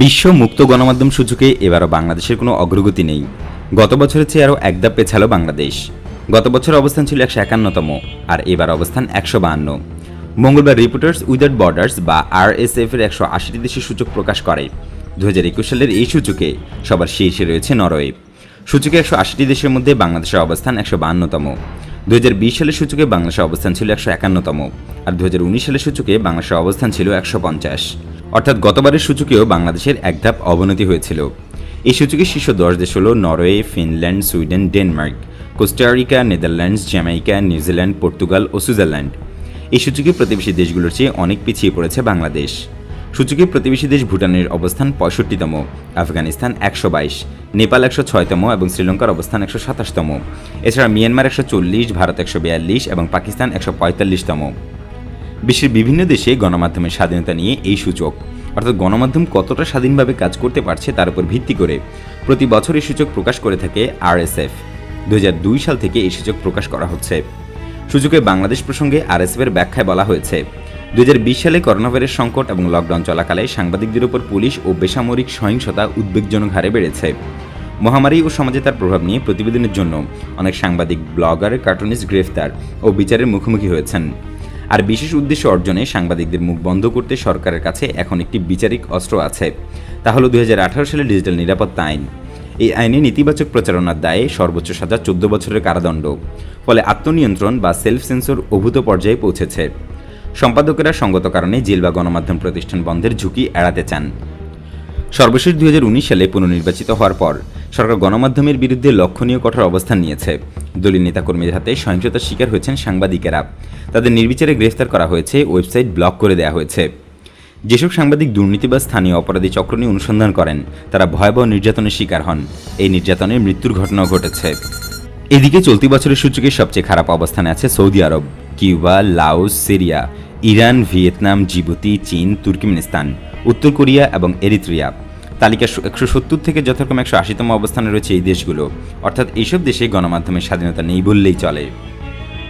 বিশ্ব মুক্ত গণমাধ্যম সূচকে এবারও বাংলাদেশের কোনো অগ্রগতি নেই। গত বছরের চেয়ে আরও এক ধাপ পেছালো বাংলাদেশ। গত বছর অবস্থান ছিল একশো একান্নতম, আর এবার অবস্থান একশো বাহান্ন। মঙ্গলবার রিপোর্টার্স উইদাউট বর্ডার্স বা আর আরএসএফ এর একশো আশিটি দেশের সূচক প্রকাশ করে। দু হাজার একুশ সালের এই সূচকে সবার শীর্ষে রয়েছে নরওয়ে। সূচকে একশো আশিটি দেশের মধ্যে বাংলাদেশের অবস্থান একশো বাহান্নতম। দু হাজার বিশ সালের সূচকে বাংলাদেশের অবস্থান ছিল একশো একান্নতম, আর দু হাজার উনিশ সালের সূচকে বাংলাদেশের অবস্থান ছিল একশো পঞ্চাশ। অর্থাৎ গতবারের সূচকেও বাংলাদেশের এক ধাপ অবনতি হয়েছিল। এই সূচকের শীর্ষ দশ দেশ হল Norway, Finland, Sweden, Denmark, Costa Rica, Netherlands, Jamaica, New Zealand, Portugal ও সুইজারল্যান্ড। এই সূচকে প্রতিবেশী দেশগুলোর চেয়ে অনেক পিছিয়ে পড়েছে বাংলাদেশ। সূচকে প্রতিবেশী দেশ ভুটানের অবস্থান পঁয়ষট্টিতম, আফগানিস্তান একশো বাইশ, নেপাল একশো ছয়তম এবং শ্রীলঙ্কার অবস্থান একশো সাতাশতম। এছাড়া মিয়ানমার একশো চল্লিশ, ভারত একশো বিয়াল্লিশ এবং পাকিস্তান একশো পঁয়তাল্লিশতম। বিশ্বের বিভিন্ন দেশে গণমাধ্যমের স্বাধীনতা নিয়ে এই সূচক। অর্থাৎ গণমাধ্যম কতটা স্বাধীনভাবে কাজ করতে পারছে তার উপর ভিত্তি করে প্রতি বছর এই সূচক প্রকাশ করে থাকে আরএসএফ। দু হাজার দুই সাল থেকে এই সূচক প্রকাশ করা হচ্ছে। সূচকে বাংলাদেশ প্রসঙ্গে আরএসএফ এর ব্যাখ্যায় বলা হয়েছে, দুই হাজার বিশ সালে করোনা ভাইরাস সংকট এবং লকডাউন চলাকালে সাংবাদিকদের উপর পুলিশ ও বেসামরিক সহিংসতা উদ্বেগজনক হারে বেড়েছে। মহামারী ও সমাজে তার প্রভাব নিয়ে প্রতিবেদনের জন্য অনেক সাংবাদিক, ব্লগার, কার্টুনিস্ট গ্রেফতার ও বিচারের মুখোমুখি হয়েছেন। আর বিশেষ উদ্দেশ্য অর্জনে সাংবাদিকদের মুখ বন্ধ করতে সরকারের কাছে এখন একটি বিচারিক অস্ত্র আছে। তা হলো দুই সালে ডিজিটাল নিরাপত্তা আইন। এই আইনে নেতিবাচক প্রচারণার দায়ে সর্বোচ্চ সাজা চোদ্দ বছরের কারাদণ্ড। ফলে আত্মনিয়ন্ত্রণ বা সেলফ সেন্সর অভূত পর্যায়ে পৌঁছেছে। সম্পাদকেরা সঙ্গত কারণে জেল বা গণমাধ্যম প্রতিষ্ঠান বন্ধের ঝুঁকি এড়াতে চান। সর্বশেষ দুই হাজার উনিশ সালে পুনর্নির্বাচিত হওয়ার পর সরকার গণমাধ্যমের বিরুদ্ধে লক্ষণীয় কঠোর অবস্থান নিয়েছে। দলীয় নেতাকর্মীদের হাতে সহিংসতার শিকার হয়েছেন সাংবাদিকেরা। তাদের নির্বিচারে গ্রেফতার করা হয়েছে, ওয়েবসাইট ব্লক করে দেওয়া হয়েছে। যেসব সাংবাদিক দুর্নীতি বা স্থানীয় অপরাধী চক্র নিয়ে অনুসন্ধান করেন, তারা ভয়াবহ নির্যাতনের শিকার হন। এই নির্যাতনে মৃত্যুর ঘটনাও ঘটেছে। এদিকে চলতি বছরের সূচকে সবচেয়ে খারাপ অবস্থানে আছে সৌদি আরব, Cuba, Laos, Syria, Iran, Vietnam, Djibouti, চীন, তুর্কিমেনিস্তান, উত্তর কোরিয়া এবং এরিত্রিয়া। তালিকা একশো সত্তর থেকে যথাক্রমে একশো আশিতম অবস্থানে রয়েছে এই দেশগুলো। অর্থাৎ এইসব দেশে গণমাধ্যমের স্বাধীনতা নেই বললেই চলে।